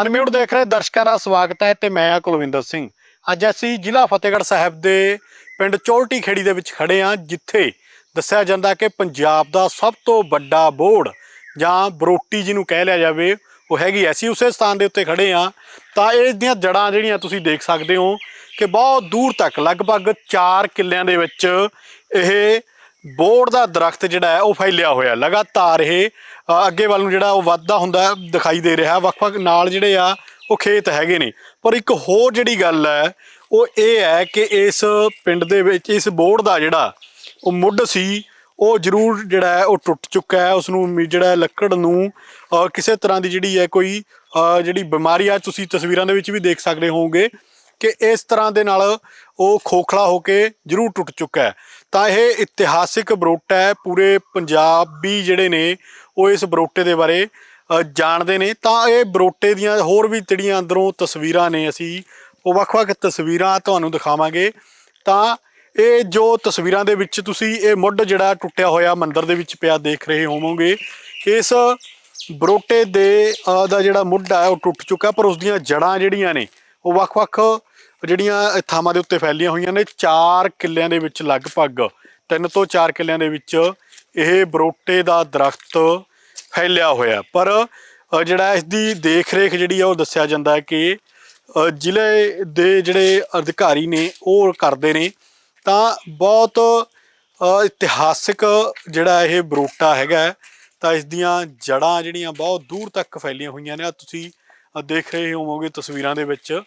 Unmute ਦੇਖ ਰਹੇ ਦਰਸ਼ਕਾਂ ਦਾ ਸਵਾਗਤ ਹੈ ਤੇ ਮੈਂ ਆ ਕੁਲਵਿੰਦਰ ਸਿੰਘ। ਅੱਜ ਅਸੀਂ ਜ਼ਿਲ੍ਹਾ ਫਤਿਹਗੜ੍ਹ ਸਾਹਿਬ ਦੇ ਪਿੰਡ ਚੋਲਟੀ ਖੇੜੀ ਦੇ ਵਿੱਚ ਖੜੇ ਹਾਂ, ਜਿੱਥੇ ਦੱਸਿਆ ਜਾਂਦਾ ਕਿ ਪੰਜਾਬ ਦਾ ਸਭ ਤੋਂ ਵੱਡਾ ਬੋਰਡ ਜਾਂ ਬਰੋਟੀ ਜਿਹਨੂੰ ਕਹਿ ਲਿਆ ਜਾਵੇ, ਉਹ ਹੈਗੀ ਐ। ਅਸੀਂ ਉਸੇ ਸਥਾਨ ਦੇ ਉੱਤੇ ਖੜੇ ਹਾਂ। ਤਾਂ ਇਸ ਦੀਆਂ ਜੜਾਂ ਜਿਹੜੀਆਂ ਤੁਸੀਂ ਦੇਖ ਸਕਦੇ ਹੋ ਕਿ ਬਹੁਤ ਦੂਰ ਤੱਕ, ਲਗਭਗ 4 ਕਿੱਲਿਆਂ ਦੇ ਵਿੱਚ ਇਹ ਬੋਰਡ ਦਾ ਦਰਖਤ ਜਿਹੜਾ ਹੈ, ਉਹ ਫੈਲਿਆ ਹੋਇਆ ਲਗਾਤਾਰ ਇਹ ਅੱਗੇ ਵੱਲ ਨੂੰ ਜਿਹੜਾ ਉਹ ਵੱਧਦਾ ਹੁੰਦਾ ਦਿਖਾਈ ਦੇ ਰਿਹਾ ਵੱਖ-ਵੱਖ ਨਾਲ ਜਿਹੜੇ ਆ, ਉਹ ਖੇਤ ਹੈਗੇ ਨੇ। ਪਰ ਇੱਕ ਹੋਰ ਜਿਹੜੀ ਗੱਲ ਹੈ, ਉਹ ਇਹ ਹੈ ਕਿ ਇਸ ਪਿੰਡ ਦੇ ਵਿੱਚ, ਇਸ ਬੋਰਡ ਦਾ ਜਿਹੜਾ, ਉਹ ਮੁੱਢ ਸੀ, ਉਹ ਜ਼ਰੂਰ ਜਿਹੜਾ ਹੈ, ਉਹ ਟੁੱਟ ਚੁੱਕਾ ਹੈ। ਉਸ ਨੂੰ ਜਿਹੜਾ ਲੱਕੜ ਨੂੰ ਕਿਸੇ ਤਰ੍ਹਾਂ ਦੀ ਜਿਹੜੀ ਹੈ ਕੋਈ ਜਿਹੜੀ ਬਿਮਾਰੀ ਆ, ਤੁਸੀਂ ਤਸਵੀਰਾਂ ਦੇ ਵਿੱਚ ਵੀ ਦੇਖ ਸਕਦੇ ਹੋਵੋਗੇ ਕਿ ਇਸ ਤਰ੍ਹਾਂ ਦੇ ਨਾਲ ਉਹ ਖੋਖਲਾ ਹੋ ਕੇ ਜ਼ਰੂਰ ਟੁੱਟ ਚੁੱਕਾ ਹੈ। ਤਾਂ ਇਹ ਇਤਿਹਾਸਿਕ ਬਰੋਟਾ ਹੈ। ਪੂਰੇ ਪੰਜਾਬੀ ਜਿਹੜੇ ਨੇ, ਉਹ ਇਸ ਬਰੋਟੇ ਦੇ ਬਾਰੇ ਜਾਣਦੇ ਨੇ। ਤਾਂ ਇਹ ਬਰੋਟੇ ਦੀਆਂ ਹੋਰ ਵੀ ਜਿਹੜੀਆਂ ਅੰਦਰੋਂ ਤਸਵੀਰਾਂ ਨੇ ਅਸੀਂ, ਉਹ ਵੱਖ-ਵੱਖ ਤਸਵੀਰਾਂ ਤੁਹਾਨੂੰ ਦਿਖਾਵਾਂਗੇ। ਤਾਂ ਇਹ ਜੋ ਤਸਵੀਰਾਂ ਦੇ ਵਿੱਚ ਤੁਸੀਂ ਇਹ ਮੁੱਢ ਜਿਹੜਾ ਟੁੱਟਿਆ ਹੋਇਆ ਮੰਦਿਰ ਦੇ ਵਿੱਚ ਪਿਆ ਦੇਖ ਰਹੇ ਹੋਵੋਗੇ, ਇਸ ਬਰੋਟੇ ਦੇ ਦਾ ਜਿਹੜਾ ਮੁੱਢ ਹੈ ਉਹ ਟੁੱਟ ਚੁੱਕਾ ਪਰ ਉਸ ਦੀਆਂ ਜੜਾਂ ਜਿਹੜੀਆਂ ਨੇ, ਉਹ ਵੱਖ-ਵੱਖ ਜਿਹੜੀਆਂ ਥਾਵਾਂ ਦੇ ਉੱਤੇ ਫੈਲੀਆਂ ਹੋਈਆਂ ਨੇ, ਚਾਰ ਕਿੱਲਿਆਂ ਦੇ ਵਿੱਚ ਲਗਭਗ, ਤਿੰਨ ਤੋਂ ਚਾਰ ਕਿੱਲਿਆਂ ਦੇ ਵਿੱਚ ਇਹ ਬਰੋਟੇ ਦਾ ਦਰਖਤ ਫੈਲਿਆ ਹੋਇਆ। ਪਰ ਜਿਹੜਾ ਇਸ ਦੀ ਦੇਖ-ਰੇਖ ਜਿਹੜੀ ਆ ਉਹ ਦੱਸਿਆ ਜਾਂਦਾ ਹੈ ਕਿ ਜ਼ਿਲ੍ਹੇ ਦੇ ਜਿਹੜੇ ਅਧਿਕਾਰੀ ਨੇ, ਉਹ ਕਰਦੇ ਨੇ। ਤਾਂ ਬਹੁਤ ਇਤਿਹਾਸਿਕ ਜਿਹੜਾ ਇਹ ਬਰੋਟਾ ਹੈਗਾ ਤਾਂ ਇਸ ਦੀਆਂ ਜੜਾਂ ਜਿਹੜੀਆਂ ਬਹੁਤ ਦੂਰ ਤੱਕ ਫੈਲੀਆਂ ਹੋਈਆਂ ਨੇ। ਆਹ ਤੁਸੀਂ ਦੇਖ ਰਹੇ ਹੋਵੋਗੇ ਤਸਵੀਰਾਂ ਦੇ ਵਿੱਚ।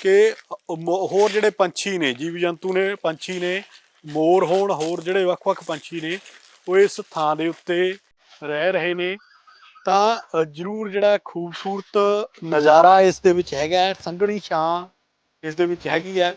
ਕਿ ਮ ਹੋਰ ਜਿਹੜੇ ਪੰਛੀ ਨੇ ਜੀਵ ਜੰਤੂ ਨੇ ਪੰਛੀ ਨੇ ਮੋਰ ਹੋਣ ਹੋਰ ਜਿਹੜੇ ਵੱਖ-ਵੱਖ ਪੰਛੀ ਨੇ ਉਹ ਇਸ ਥਾਂ ਦੇ ਉੱਤੇ ਰਹਿ ਰਹੇ ਨੇ। ਤਾਂ ਅ, ਜ਼ਰੂਰ ਜਿਹੜਾ ਖੂਬਸੂਰਤ ਨਜ਼ਾਰਾ ਇਸ ਦੇ ਵਿੱਚ ਹੈਗਾ ਹੈ, ਸੰਘਣੀ ਛਾਂ ਇਸ ਦੇ ਵਿੱਚ ਹੈਗੀ ਹੈ।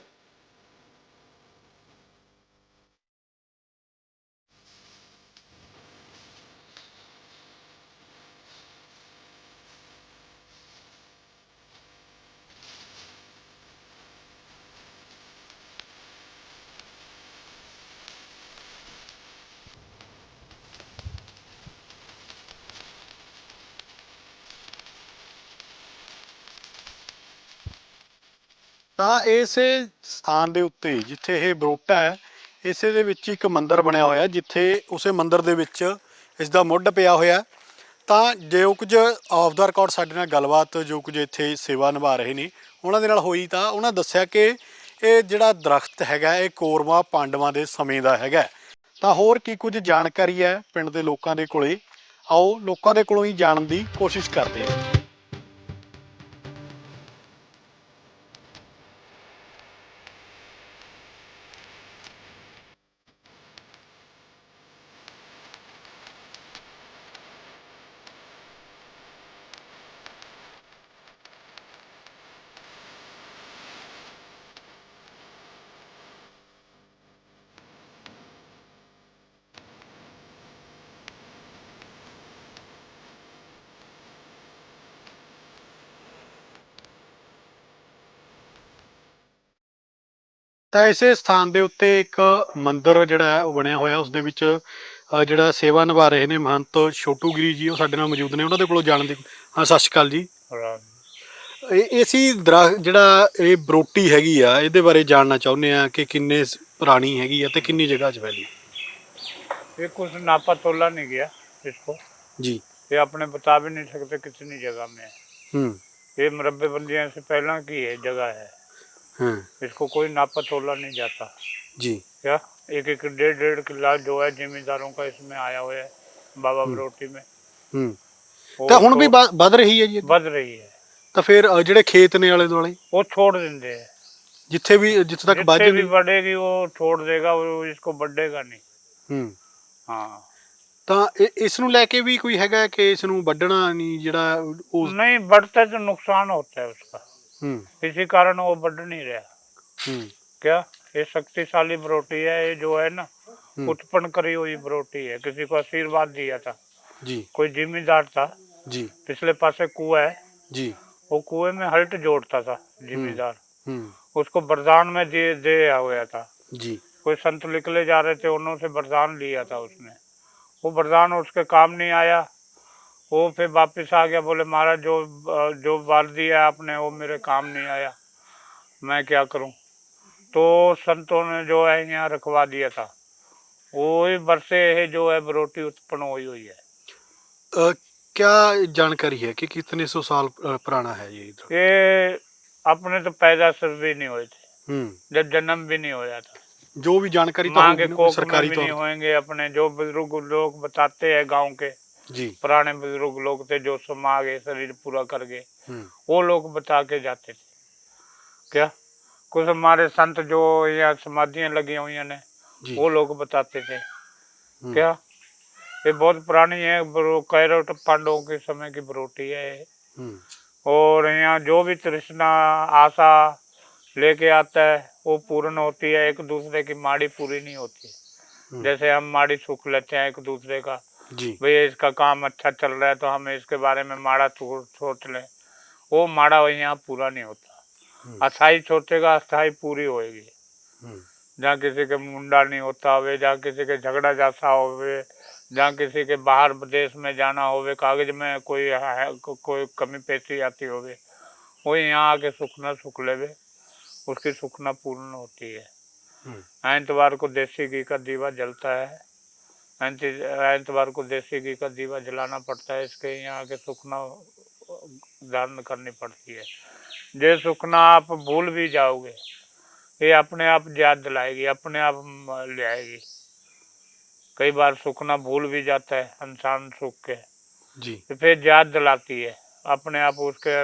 ਤਾਂ ਇਸੇ ਸਥਾਨ ਦੇ ਉੱਤੇ, ਜਿੱਥੇ ਇਹ ਬਰੋਟਾ ਹੈ, ਇਸੇ ਦੇ ਵਿੱਚ ਇੱਕ ਮੰਦਿਰ ਬਣਿਆ ਹੋਇਆ, ਜਿੱਥੇ ਉਸੇ ਮੰਦਿਰ ਦੇ ਵਿੱਚ ਇਸ ਦਾ ਮੁੱਢ ਪਿਆ ਹੋਇਆ ਤਾਂ ਜੋ ਕੁਝ ਆਫ ਦਾ ਰਿਕਾਰਡ ਸਾਡੇ ਨਾਲ ਗੱਲਬਾਤ, ਜੋ ਕੁਝ ਇੱਥੇ ਸੇਵਾ ਨਿਭਾ ਰਹੇ ਨੇ, ਉਹਨਾਂ ਦੇ ਨਾਲ ਹੋਈ ਤਾਂ ਉਹਨਾਂ ਦੱਸਿਆ ਕਿ ਇਹ ਜਿਹੜਾ ਦਰਖਤ ਹੈਗਾ, ਇਹ ਕੋਰਮਾ ਪਾਂਡਵਾਂ ਦੇ ਸਮੇਂ ਦਾ ਹੈਗਾ ਤਾਂ ਹੋਰ ਕੀ ਕੁਝ ਜਾਣਕਾਰੀ ਹੈ ਪਿੰਡ ਦੇ ਲੋਕਾਂ ਦੇ ਕੋਲੇ? ਆਓ ਲੋਕਾਂ ਦੇ ਕੋਲੋਂ ਹੀ ਜਾਣਨ ਦੀ ਕੋਸ਼ਿਸ਼ ਕਰਦੇ ਹਾਂ। ਤਾਂ ਇਸੇ ਸਥਾਨ ਦੇ ਉੱਤੇ ਇੱਕ ਮੰਦਿਰ ਜਿਹੜਾ ਹੈ ਉਹ ਬਣਿਆ ਹੋਇਆ ਉਸ ਦੇ ਵਿੱਚ ਅ, ਜਿਹੜਾ ਸੇਵਾ ਨਿਭਾ ਰਹੇ ਨੇ ਮਹੰਤ ਛੋਟੂ ਗਿਰੀ ਜੀ ਉਹ ਸਾਡੇ ਨਾਲ ਮੌਜੂਦ ਨੇ ਉਹਨਾਂ ਦੇ ਕੋਲੋਂ ਜਾਣਨ ਦੀ ਹਾਂ ਸਤਿ ਸ਼੍ਰੀ ਅਕਾਲ ਜੀ ਇਹ ਇਸੀ ਦਰਖਤ ਜਿਹੜਾ ਇਹ ਬਰੋਟੀ ਹੈਗੀ ਆ ਇਹਦੇ ਬਾਰੇ ਜਾਣਨਾ ਚਾਹੁੰਦੇ ਆ ਕਿ ਕਿੰਨੇ ਸ- ਪੁਰਾਣੀ ਹੈਗੀ ਆ ਤੇ ਕਿੰਨੀ ਜਗ੍ਹਾ 'ਚ ਫੈਲੀ ये कुछ नापा तोला नहीं गया इसको ਜੀ ये अपने बता भी नहीं सकते कितनी जगह में है ਹੂੰ ये मुरब्बे बंदियां से पहला की है जगह है ਹਾਂ इसको कोई नापा तोला नहीं जाता ਜੀ क्या एक एक डेढ़ डेढ़ किला जो है जिम्मेदारों का इसमें आया हुआ है बाबा बरोटी में ਹੂੰ वो ਤਾਂ ਹੁਣ ਵੀ तो ਵ- ਵੱਧ ਰਹੀ ਹੈ ਜੀ बढ़ रही है ਤਾਂ ਫਿਰ ਅ, ਜਿਹੜੇ ਖੇਤ ਨੇ ਆਲੇ ਦੁਆਲੇ वो छोड़ देंगे ਜਿੱਥੇ ਵੀ ਜਿੱਥੇ ਤੱਕ ਵੱਧ जितने भी बढ़ेगी वो छोड़ देगा वो इसको बढ़ेगा नहीं ਹੂੰ हाँ ਤਾਂ ਇਹ- ਇਸ ਨੂੰ ਲੈ ਕੇ ਵੀ ਕੋਈ ਹੈਗਾ ਕਿ ਇਸ ਨੂੰ ਵੱਢਣਾ ਨਹੀਂ ਜਿਹੜਾ ਉਹ नहीं बढ़ता तो नुकसान होता है उसका ਹੂੰ हम्म। इसी कारण वो बढ़ नहीं रहा। हम्म। क्या? ये शक्तिशाली बरोटी है ये जो है ना हम्म। उत्पन्न करी हुई बरोटी है। किसी को आशीर्वाद दिया था। जी। कोई जिम्मेदार था। जी। पिछले पासे कुआ है। जी। वो कुएँ में हल्ट जोड़ता था जिम्मेदार उसको बरदान में दे दे हुआ था। जी। कोई संत निकले जा रहे थे उन्होंने से बरदान लिया था उसने। वो बरदान उसके काम नहीं आया। वो फिर वापस आ गया बोले महाराज जो जो वर्दी है आपने वो मेरे काम नहीं आया। मैं क्या करूँ? तो संतों ने जो है यहाँ रखवा दिया था। वही वर्षे है जो है बरोटी उत्पन्न हुई हुई है। अ, क्या जानकारी है कि कितने सौ साल पुराना है ये इधर? ये अपने तो पैदा भी नहीं हुए थे। हम्म। जब जन्म भी नहीं होया था। जो भी जानकारी तो सरकारी तौर नहीं होंगे अपने। जो बुज़ुर्ग लोग बताते हैं गाँव के जी। पुराने बुज़ुर्ग लोग थे जो समा गए शरीर पूरा कर गए। हम्म। वो लोग बता के जाते थे। क्या? कुछ हमारे संत जो यहाँ समाधियाँ लगी हुई ने वो लोग बताते थे। हम्म, क्या? ये बहुत पुरानी है कैरोट पांडवों के समय की बरोटी है। हम्म। और यहाँ जो भी तृष्णा आशा लेके आता है वो पूर्ण होती है एक दूसरे की माड़ी पूरी नहीं होती। जैसे हम माड़ी सूख लेते हैं एक दूसरे का भैया इसका काम अच्छा चल रहा है तो हम इसके बारे में माड़ा सोच लें। वो माड़ा यहाँ पूरा नहीं होता। हम्म, अस्थाई सोचेगा अस्थाई पूरी होएगी। हम्म, जहाँ किसी के मुंडा नहीं होता होवे जहाँ किसी के झगड़ा जासा होवे जहाँ किसी के बाहर देश में जाना होवे कागज़ में कोई है, को, कोई कमी पेशी आती होवे वो यहाँ आके सुखना सुख लेवे। उसकी सुखना पूर्ण होती है। हम्म, एतवार को देसी घी का दीवा जलता है। एतवार को देसी घी का दीवा जलाना पड़ता है इसके यहाँ आके सुखना धारण करनी पड़ती है। जे सुखना आप भूल भी जाओगे ये अपने आप याद दिलाएगी अपने आप ले आएगी। कई बार सुखना भूल भी जाता है इंसान सुख के। जी। तो फिर याद दिलाती है अपने आप उसके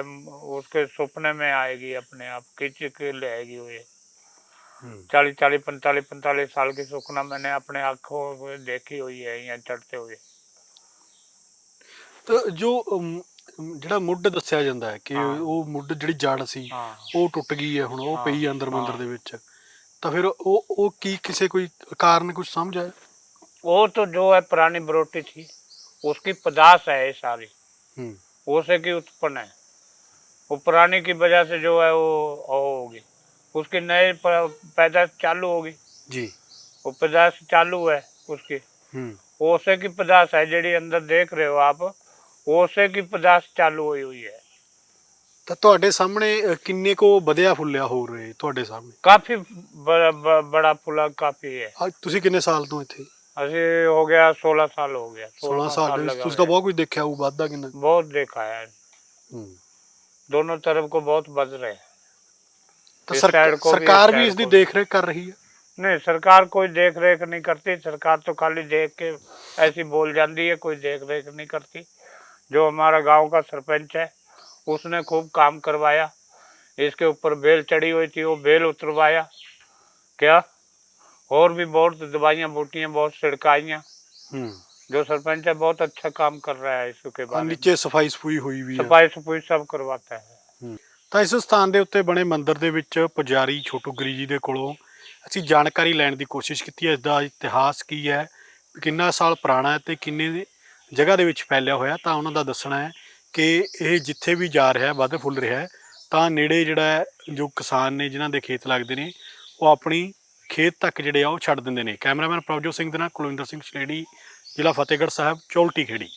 उसके सपने में आएगी अपने आप खींच के ले आएगी वो चालीस चालीस पैंतालीस पैंतालीस साल की सुखना मैंने अपने आंखों में देखी हुई है यहाँ चढ़ते हुए ਤਾਂ ਜੋ ਅਮ, ਅਮ, ਜਿਹੜਾ ਮੁੱਢ ਦੱਸਿਆ ਜਾਂਦਾ ਹੈ ਕਿ ਹਾਂ। ਉਹ ਮੁੱਢ ਜਿਹੜੀ ਜੜ ਸੀ हाँ ਉਹ ਟੁੱਟ ਗਈ ਹੈ ਹੁਣ ਉਹ ਹਾਂ, ਪਈ ਹੈ ਅੰਦਰ ਮੰਦਰ ਹਾਂ। ਦੇ ਵਿੱਚ ਤਾਂ ਫਿਰ ਉਹ ਉਹ ਕੀ ਕਿਸੇ ਕੋਈ ਕਾਰਨ ਕੁਝ ਸਮਝ ਆਇਆ वो तो जो है पुरानी बरोटी थी उसकी पदार्थ है ये सारी हम्म उसे की उत्पन्न है वो पुरानी की वजह से जो है वो वो होगी उसकी नए प- पैदाश चालू होगी जी वो पैदाश चालू है उसकी हम्म ओसे की पदार्थ है जेडी अंदर देख रहे हो आप ओसे की पदार्थ चालू हुई हुई है ਤਾਂ ਤੁਹਾਡੇ ਸਾਹਮਣੇ ਅ, ਕਿੰਨੇ ਕੋ ਵਧਿਆ ਫੁੱਲਿਆ ਹੋ ਰਹੇ ਤੁਹਾਡੇ ਸਾਹਮਣੇ काफी बड़ा ब- बड़ा फुला काफी है ਅੱਜ ਤੁਸੀਂ ਕਿੰਨੇ ਸਾਲ ਤੋਂ ਇੱਥੇ अभी हो गया सोलह साल हो गया 16 ਸਾਲ ਦੇ ਵਿੱਚ लगा ਤੁਸੀਂ ਤਾਂ हुआ ਬਹੁਤ ਕੁਝ ਦੇਖਿਆ ਹੋਊ ਵੱਧਦਾ ਕਿੰਨਾ है। बहुत देखा है ਹੂੰ दोनों तरफ को बहुत बज रहे तो सर, को सरकार भी, भी इसकी देख रेख कर रही है। नहीं सरकार कोई देख रेख नहीं करती सरकार तो खाली देख के ऐसी बोल जाती है कोई देख रेख नहीं करती। जो हमारा गाँव का सरपंच है उसने खूब काम करवाया। इसके ऊपर बेल चढ़ी हुई थी वो बेल उतरवाया। क्या? और भी बहुत दवाइयाँ बूटियाँ बहुत छिड़काइयाँ हम्म। जो सरपंच है बहुत अच्छा काम कर रहा है इसके हाँ, बाद नीचे सफ़ाई सफुई हुई भी सफ़ाई सफुई सब करवाता है। ਤਾਂ ਇਸ ਸਥਾਨ ਦੇ ਉੱਤੇ ਬਣੇ ਮੰਦਿਰ ਦੇ ਵਿੱਚ ਪੁਜਾਰੀ ਛੋਟੂ ਗਰੀ ਜੀ ਦੇ ਕੋਲੋਂ ਅਸੀਂ ਜਾਣਕਾਰੀ ਲੈਣ ਦੀ ਕੋਸ਼ਿਸ਼ ਕੀਤੀ ਹੈ। ਇਸ ਦਾ ਇਤਿਹਾਸ ਕੀ ਹੈ? ਕਿੰਨਾ ਸਾਲ ਪੁਰਾਣਾ ਹੈ ਤੇ ਕਿੰਨੇ ਜਗ੍ਹਾ ਦੇ ਵਿੱਚ ਫੈਲਿਆ ਹੋਇਆ ਤਾਂ ਉਹਨਾਂ ਦਾ ਦੱਸਣਾ ਹੈ ਕਿ ਇਹ ਜਿੱਥੇ ਵੀ ਜਾ ਰਿਹਾ ਹੈ, ਵੱਧ ਫੁੱਲ ਰਿਹਾ ਹੈ, ਤਾਂ ਨੇੜੇ ਜਿਹੜਾ ਜੋ ਕਿਸਾਨ ਨੇ ਜਿਨ੍ਹਾਂ ਦੇ ਖੇਤ ਲੱਗਦੇ ਨੇ, ਉਹ ਆਪਣੀ ਖੇਤ ਤੱਕ ਜਿਹੜੇ ਆ ਉਹ ਛੱਡ ਦਿੰਦੇ ਨੇ। ਕੈਮਰਾਮੈਨ ਪ੍ਰਭਜੋਤ ਸਿੰਘ ਦੇ ਨਾਲ ਕੁਲਵਿੰਦਰ ਸਿੰਘ ਛਲੇੜੀ ਜ਼ਿਲ੍ਹਾ ਫਤਿਹਗੜ੍ਹ ਸਾਹਿਬ, ਚੌਲਟੀ ਖੇੜੀ।